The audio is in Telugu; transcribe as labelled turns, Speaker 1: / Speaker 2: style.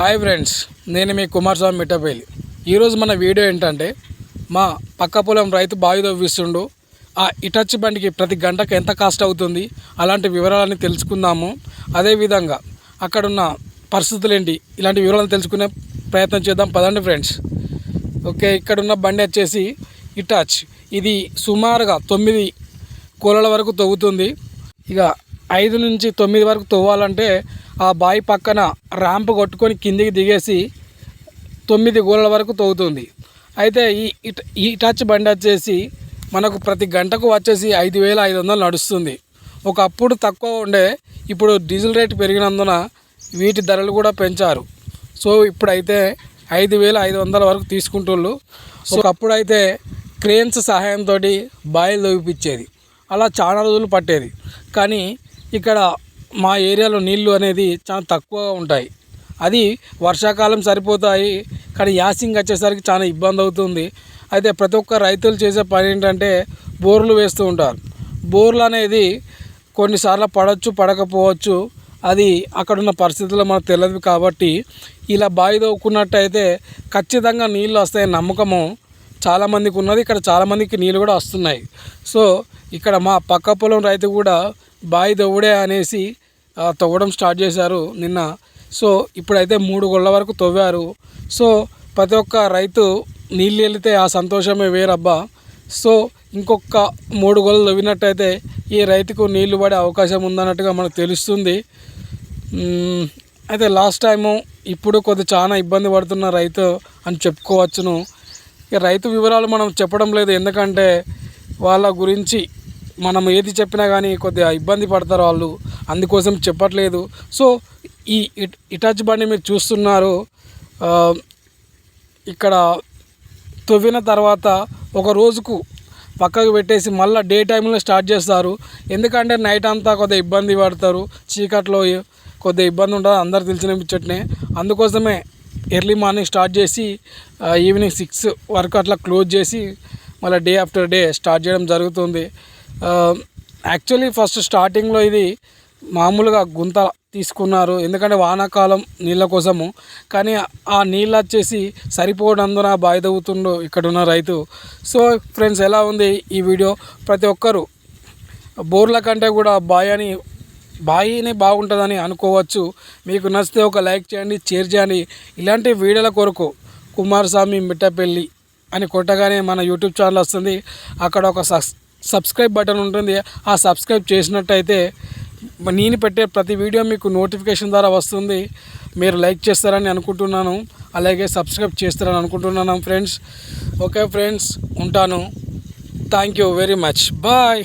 Speaker 1: హాయ్ ఫ్రెండ్స్ నేను మీ కుమారస్వామి మిట్టపల్లి ఈరోజు మన వీడియో ఏంటంటే మా పక్క పొలం రైతు బావి తవ్విస్తుండు ఆ ఇటచ్ బండికి ప్రతి గంటకు ఎంత కాస్ట్ అవుతుంది? అలాంటి వివరాలన్నీ తెలుసుకుందాము. అదేవిధంగా అక్కడున్న పరిస్థితులు ఏంటి? ఇలాంటి వివరాలను తెలుసుకునే ప్రయత్నం చేద్దాం. పదండి ఫ్రెండ్స్ ఓకే ఇక్కడున్న బండి వచ్చేసి ఇటాచ్ ఇది సుమారుగా తొమ్మిది కూలల వరకు తవ్వుతుంది. ఇక ఐదు నుంచి తొమ్మిది వరకు తవ్వాలంటే ఆ బావి పక్కన ర్యాంప్ కొట్టుకొని కిందికి దిగేసి తొమ్మిది గోళ్ళ వరకు తవ్వుతుంది. అయితే ఈ ఈ టచ్ బండి వచ్చేసి మనకు ప్రతి గంటకు వచ్చేసి ఐదు వేల ఐదు వందలు నడుస్తుంది. ఒకప్పుడు తక్కువ ఉండే ఇప్పుడు డీజిల్ రేట్ పెరిగినందున వీటి ధరలు కూడా పెంచారు. సో ఇప్పుడైతే ఐదు వేల ఐదు వందల వరకు తీసుకుంటుళ్ళు. సో అప్పుడైతే క్రేన్స్ సహాయంతో బాయిలు దొవిపించేది అలా చాలా రోజులు పట్టేది. కానీ ఇక్కడ మా ఏరియాలో నీళ్ళు అనేది చాలా తక్కువగా ఉంటాయి. అది వర్షాకాలం సరిపోతాయి కానీ యాసింగ్ వచ్చేసరికి చాలా ఇబ్బంది అవుతుంది. అయితే ప్రతి ఒక్క రైతులు చేసే పని ఏంటంటే బోర్లు వేస్తూ ఉంటారు. బోర్లు అనేది కొన్నిసార్లు పడవచ్చు పడకపోవచ్చు అది అక్కడున్న పరిస్థితుల్లో మనకు తెలియదు కాబట్టి ఇలా బావి తవ్వుకున్నట్టయితే ఖచ్చితంగా నీళ్ళు వస్తాయని నమ్మకము చాలామందికి ఉన్నది. ఇక్కడ చాలామందికి నీళ్ళు కూడా వస్తున్నాయి. సో ఇక్కడ మా పక్క పొలం రైతు కూడా బాయి తవ్వుడే అనేసి తవ్వడం స్టార్ట్ చేశారు నిన్న. సో ఇప్పుడైతే మూడు గొళ్ళ వరకు తవ్వారు. సో ప్రతి ఒక్క రైతు నీళ్ళు వెళితే ఆ సంతోషమే వేరబ్బా. సో ఇంకొక మూడు గొల్లలు తవ్వినట్టయితే ఈ రైతుకు నీళ్ళు పడే అవకాశం ఉందన్నట్టుగా మనకు తెలుస్తుంది. అయితే లాస్ట్ టైము ఇప్పుడు కొద్ది చాలా ఇబ్బంది పడుతున్న రైతు అని చెప్పుకోవచ్చును. ఇక రైతు వివరాలు మనం చెప్పడం లేదు. ఎందుకంటే వాళ్ళ గురించి మనం ఏది చెప్పినా కానీ కొద్దిగా ఇబ్బంది పడతారు వాళ్ళు. అందుకోసం చెప్పట్లేదు. సో ఈ ఇటచ్ ఇటాచ్ బండి మీరు చూస్తున్నారు. ఇక్కడ తవ్విన తర్వాత ఒక రోజుకు పక్కకు పెట్టేసి మళ్ళీ డే టైంలో స్టార్ట్ చేస్తారు. ఎందుకంటే నైట్ అంతా కొద్దిగా ఇబ్బంది పడతారు. చీకట్లో కొద్దిగా ఇబ్బంది ఉంటుంది అందరు తెలిసిన ముచ్చట్నే. అందుకోసమే ఎర్లీ మార్నింగ్ స్టార్ట్ చేసి ఈవినింగ్ సిక్స్ వరకు అట్లా క్లోజ్ చేసి మళ్ళీ డే ఆఫ్టర్ డే స్టార్ట్ చేయడం జరుగుతుంది. యాక్చువల్లీ ఫస్ట్ స్టార్టింగ్లో ఇది మామూలుగా గుంత తీసుకున్నారు. ఎందుకంటే వానాకాలం నీళ్ళ కోసము. కానీ ఆ నీళ్ళు వచ్చేసి సరిపోవడందున బావి తవ్వుతుండు ఇక్కడ ఉన్న రైతు. సో ఫ్రెండ్స్ ఎలా ఉంది ఈ వీడియో ప్రతి ఒక్కరు బోర్ల కంటే కూడా బావి అని బాయినే బాగుంటుందని అనుకోవచ్చు. మీకు నచ్చితే ఒక లైక్ చేయండి షేర్ చేయండి. ఇలాంటి వీడియోల కొరకు కుమారస్వామి మిట్టపల్లి అని కొట్టగానే మన యూట్యూబ్ ఛానల్ వస్తుంది. అక్కడ ఒక సబ్స్ సబ్స్క్రైబ్ బటన్ ఉంటుంది. ఆ సబ్స్క్రైబ్ చేసినట్టయితే నేను పెట్టే ప్రతి వీడియో మీకు నోటిఫికేషన్ ద్వారా వస్తుంది. మీరు లైక్ చేస్తారని అనుకుంటున్నాను. అలాగే సబ్స్క్రైబ్ చేస్తారని అనుకుంటున్నాను ఫ్రెండ్స్. ఓకే ఫ్రెండ్స్ ఉంటాను. Thank you very much. Bye.